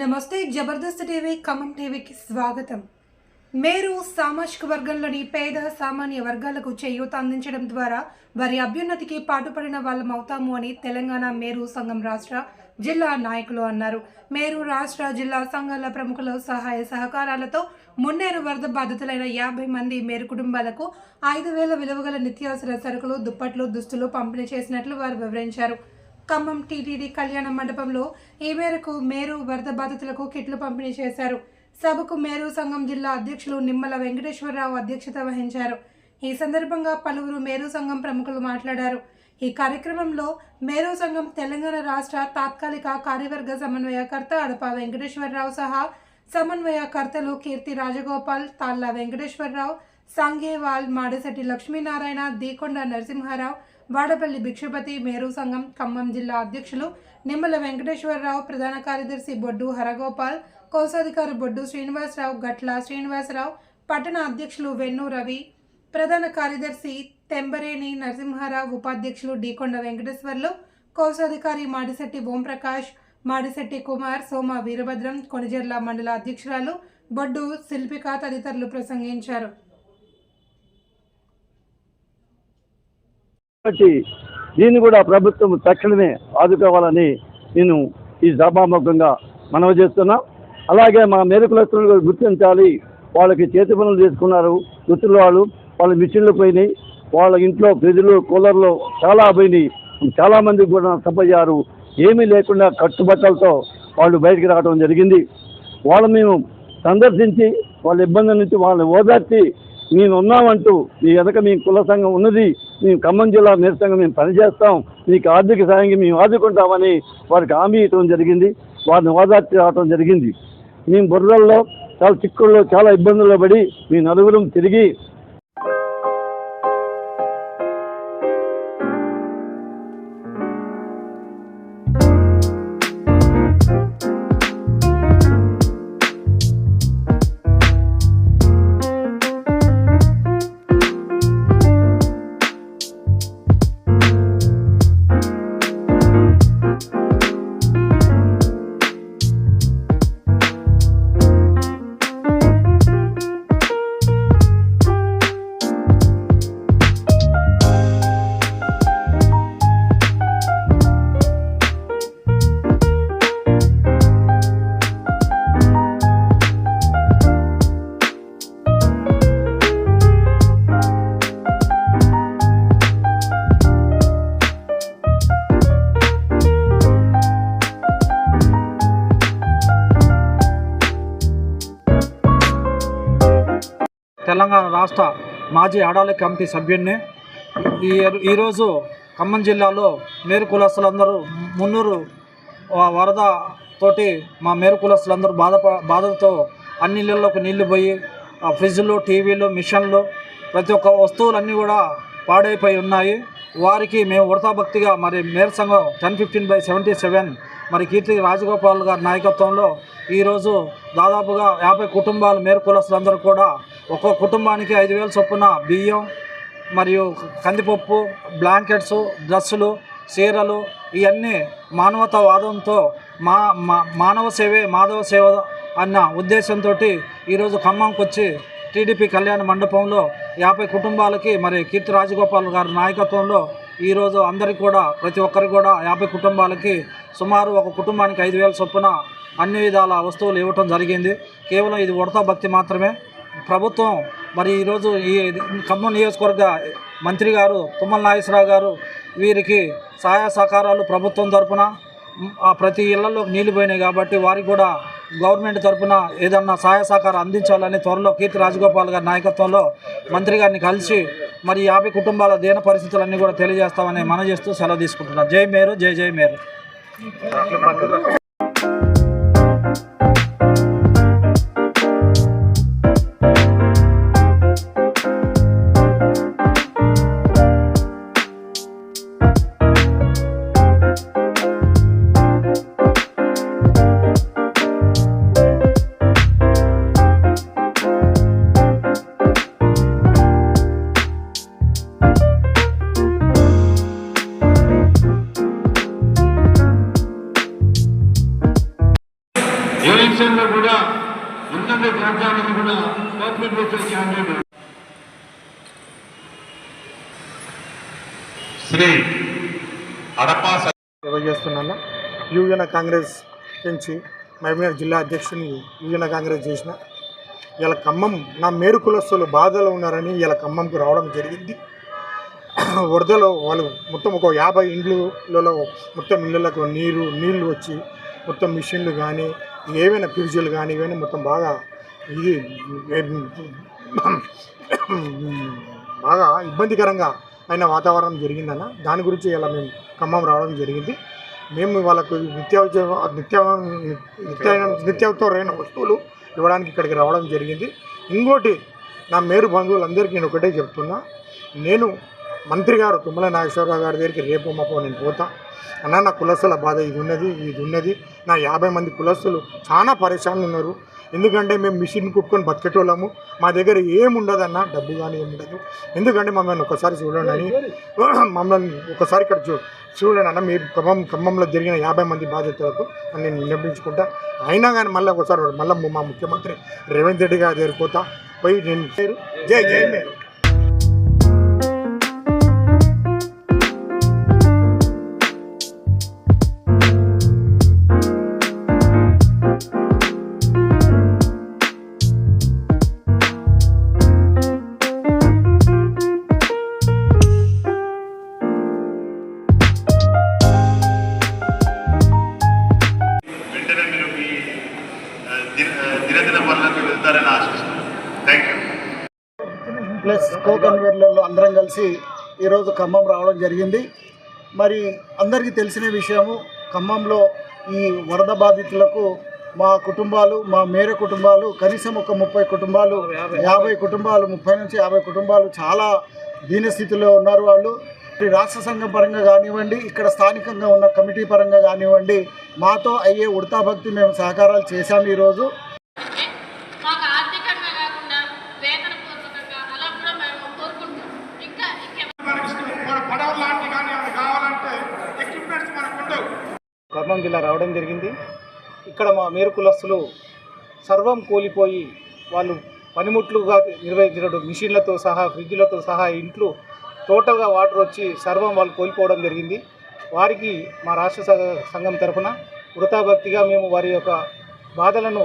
నమస్తే జబర్దస్త్ టీవీ ఖమ్మం టీవీకి స్వాగతం. మేరు సామాజిక వర్గంలోని పేద సామాన్య వర్గాలకు చేయూత అందించడం ద్వారా వారి అభ్యున్నతికి పాటుపడిన వాళ్ళం అవుతాము అని తెలంగాణ మేరు సంఘం రాష్ట్ర జిల్లా నాయకులు అన్నారు. మేరు రాష్ట్ర జిల్లా సంఘాల ప్రముఖుల సహాయ సహకారాలతో మున్నేరు వరద బాధితులైన యాభై మంది మేరు కుటుంబాలకు ఐదు వేల విలువగల నిత్యావసర సరుకులు దుప్పట్లు దుస్తులు పంపిణీ చేసినట్లు వారు వివరించారు. ఖమ్మం టీటీడీ కళ్యాణ మండపంలో ఈ మేరకు మేరు వరద బాధితులకు కిట్లు పంపిణీ చేశారు. సభకు మేరు సంఘం జిల్లా అధ్యక్షులు నిమ్మల వెంకటేశ్వరరావు అధ్యక్షత వహించారు. ఈ సందర్భంగా పలువురు మేరు సంఘం ప్రముఖులు మాట్లాడారు. ఈ కార్యక్రమంలో మేరు సంఘం తెలంగాణ రాష్ట్ర తాత్కాలిక కార్యవర్గ సమన్వయకర్త అడప వెంకటేశ్వరరావు సహా సమన్వయకర్తలు కీర్తి రాజగోపాల్ తాళ్ళ వెంకటేశ్వరరావు సంఘేవాల్ మాడసటి లక్ష్మీనారాయణ దీకొండ నరసింహారావు వాడపల్లి భిక్షపతి మేరు సంఘం ఖమ్మం జిల్లా అధ్యక్షులు నిమ్మల వెంకటేశ్వరరావు ప్రధాన కార్యదర్శి బొడ్డు హరగోపాల్ కోశాధికారి బొడ్డు శ్రీనివాసరావు గట్ల శ్రీనివాసరావు పట్టణ అధ్యక్షులు వెన్ను రవి ప్రధాన కార్యదర్శి తెంబరేని నరసింహారావు ఉపాధ్యక్షులు డీకొండ వెంకటేశ్వర్లు కోశాధికారి మాడిశెట్టి ఓంప్రకాష్ మాడిశెట్టి కుమార్ సోమ వీరభద్రం కొణిజర్ల మండల అధ్యక్షురాలు బొడ్డు శిల్పిక తదితరులు ప్రసంగించారు. కాబట్టి దీన్ని కూడా ప్రభుత్వం తక్షణమే ఆదుకోవాలని నేను ఈ సభాముఖంగా మనవి చేస్తున్నా. అలాగే మా మేరకులస్తులు గుర్తించాలి. వాళ్ళకి చేతి పనులు చేసుకున్నారు. వృత్తుల వాళ్ళు వాళ్ళ మిషన్లు పోయినాయి. వాళ్ళ ఇంట్లో ఫ్రిడ్జ్లు కూలర్లు చాలా పోయినాయి. చాలామంది కూడా నష్టపోయారు ఏమీ లేకుండా కట్టుబట్టలతో వాళ్ళు బయటికి రావడం జరిగింది. వాళ్ళు మేము సందర్శించి వాళ్ళ ఇబ్బంది నుంచి వాళ్ళని ఓదార్చి నేను ఉన్నామంటూ మీ వెనక మీ కుల సంఘం ఉన్నది మేము ఖమ్మం జిల్లా మేర మేము పనిచేస్తాం మీకు ఆర్థిక సాయంగా మేము ఆదుకుంటామని వారికి హామీ ఇవ్వడం జరిగింది వారిని ఓదార్చి రావడం జరిగింది. మేము బుర్రల్లో చాలా చిక్కుల్లో చాలా ఇబ్బందుల్లో పడి మీ నలుగురం తిరిగి తెలంగాణ రాష్ట్ర మాజీ ఆడాలి కమిటీ సభ్యుడిని ఈ ఈరోజు ఖమ్మం జిల్లాలో మేరు కులస్తులందరూ మున్నూరు వరద తోటి మా మేరు కులస్తులందరూ బాధ బాధలతో అన్ని ఇళ్ళల్లోకి నీళ్ళు పోయి ఆ ఫ్రిడ్జ్లు టీవీలు మిషన్లు ప్రతి ఒక్క వస్తువులన్నీ కూడా పాడైపోయి ఉన్నాయి. వారికి మేము ఉడతాభక్తిగా మరి మేర్ సంఘం ten fifteen by seventy seven మరి కీర్తి రాజగోపాల్ గారి నాయకత్వంలో ఈరోజు దాదాపుగా యాభై కుటుంబాలు మేరు కులస్తులందరూ కూడా ఒక్కో కుటుంబానికి ఐదు వేల చొప్పున బియ్యం మరియు కందిపప్పు బ్లాంకెట్స్ డ్రస్సులు చీరలు ఇవన్నీ మానవతావాదంతో మా మా- మానవ సేవే మాధవ సేవ అన్న ఉద్దేశంతో ఈరోజు ఖమ్మంకి వచ్చి టీడీపీ కళ్యాణ మండపంలో యాభై కుటుంబాలకి మరి కీర్తి రాజగోపాల్ గారి నాయకత్వంలో ఈరోజు అందరికి కూడా ప్రతి ఒక్కరికి కూడా యాభై కుటుంబాలకి సుమారు ఒక కుటుంబానికి ఐదు వేల చొప్పున అన్ని విధాల వస్తువులు ఇవ్వటం జరిగింది. కేవలం ఇది ఉడతా భక్తి మాత్రమే. ప్రభుత్వం మరి ఈరోజు ఈ ఖమ్మం నియోజకవర్గ మంత్రి గారు తుమ్మల నాగేశ్వరరావు గారు వీరికి సహాయ సహకారాలు ప్రభుత్వం తరపున ప్రతి ఇళ్ళలో నీళ్ళు పోయినాయి కాబట్టి వారికి కూడా గవర్నమెంట్ తరపున ఏదన్నా సహాయ సహకారం అందించాలని త్వరలో కీర్తి రాజగోపాల్ గారి నాయకత్వంలో మంత్రి గారిని కలిసి మరి యాభై కుటుంబాల దీన పరిస్థితులన్నీ కూడా తెలియజేస్తామని మనం చేస్తూ సెలవు తీసుకుంటున్నాం. జై మేరు జై జై మేరు. ప్రాంతాలను కూడా చేసే క్యాండిడేట్ శ్రీ అడపా తెలియజేస్తున్నాను. యువజన కాంగ్రెస్ నుంచి మహబూబ్నగర్ జిల్లా అధ్యక్షుని యువజన కాంగ్రెస్ చేసిన ఇలా ఖమ్మం నా మేరు కులస్తులు బాధలో ఉన్నారని ఇలా ఖమ్మంకు రావడం జరిగింది. వరదలో వాళ్ళు మొత్తం ఒక యాభై ఇండ్లలో మొత్తం ఇళ్ళలకు నీరు నీళ్ళు వచ్చి మొత్తం మిషన్లు కానీ ఏవైనా ఫ్రిడ్జ్లు కానీ ఇవన్నీ మొత్తం బాగా ఇది బాగా ఇబ్బందికరంగా అయిన వాతావరణం జరిగిందన్న. దాని గురించి ఇలా మేము ఖమ్మం రావడం జరిగింది. మేము వాళ్ళకు నిత్యావసర నిత్య నిత్య నిత్యావసరమైన వస్తువులు ఇవ్వడానికి ఇక్కడికి రావడం జరిగింది. ఇంకోటి నా మేరు బంధువులందరికీ నేను ఒకటే చెప్తున్నా. నేను మంత్రి గారు తుమ్మల నాగేశ్వరరావు గారి దగ్గరికి రేపు మాపో నేను పోతా. అన్న నా కులస్తుల బాధ ఇది ఉన్నది ఇది ఉన్నది. నా యాభై మంది కులస్తులు చాలా పరేషాన్లు ఉన్నారు. ఎందుకంటే మేము మిషన్ కుట్టుకొని బతికేటోళ్ళము. మా దగ్గర ఏముండదన్న డబ్బు కానీ ఏముండదు. ఎందుకంటే మమ్మల్ని ఒకసారి చూడండి అని మమ్మల్ని ఒకసారి ఇక్కడ చూ చూడండి అన్న మీ ఖమ్మం ఖమ్మంలో జరిగిన యాభై మంది బాధితులకు అని నేను విన్నపించుకుంటా. అయినా కానీ మళ్ళీ ఒకసారి మళ్ళీ మా ముఖ్యమంత్రి రేవంత్ రెడ్డి గారి దగ్గరికి పోతా. పోయి నేను పేరు జై జై మేరు. అందరం కలిసి ఈరోజు ఖమ్మం రావడం జరిగింది. మరి అందరికీ తెలిసిన విషయము ఖమ్మంలో ఈ వరద బాధితులకు మా కుటుంబాలు మా మేర కుటుంబాలు కనీసం ఒక ముప్పై కుటుంబాలు యాభై కుటుంబాలు ముప్పై నుంచి యాభై కుటుంబాలు చాలా దీనస్థితిలో ఉన్నారు వాళ్ళు. రాష్ట్ర సంఘం పరంగా కానివ్వండి ఇక్కడ స్థానికంగా ఉన్న కమిటీ పరంగా కానివ్వండి మాతో అయ్యే ఉడతా భక్తి మేము సహకారాలు చేశాము ఈరోజు. ఖమ్మం జిల్లా రావడం జరిగింది. ఇక్కడ మా మేరు కులస్తులు సర్వం కూలిపోయి వాళ్ళు పనిముట్లుగా నిర్వహించినట్టు మిషన్లతో సహా ఫ్రిడ్జ్లతో సహా ఇంట్లు టోటల్గా వాటర్ వచ్చి సర్వం వాళ్ళు కోల్పోవడం జరిగింది. వారికి మా రాష్ట్ర సంఘం తరఫున వృతాభక్తిగా మేము వారి యొక్క బాధలను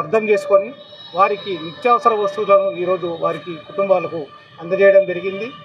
అర్థం చేసుకొని వారికి నిత్యావసర వస్తువులను ఈరోజు వారికి కుటుంబాలకు అందజేయడం జరిగింది.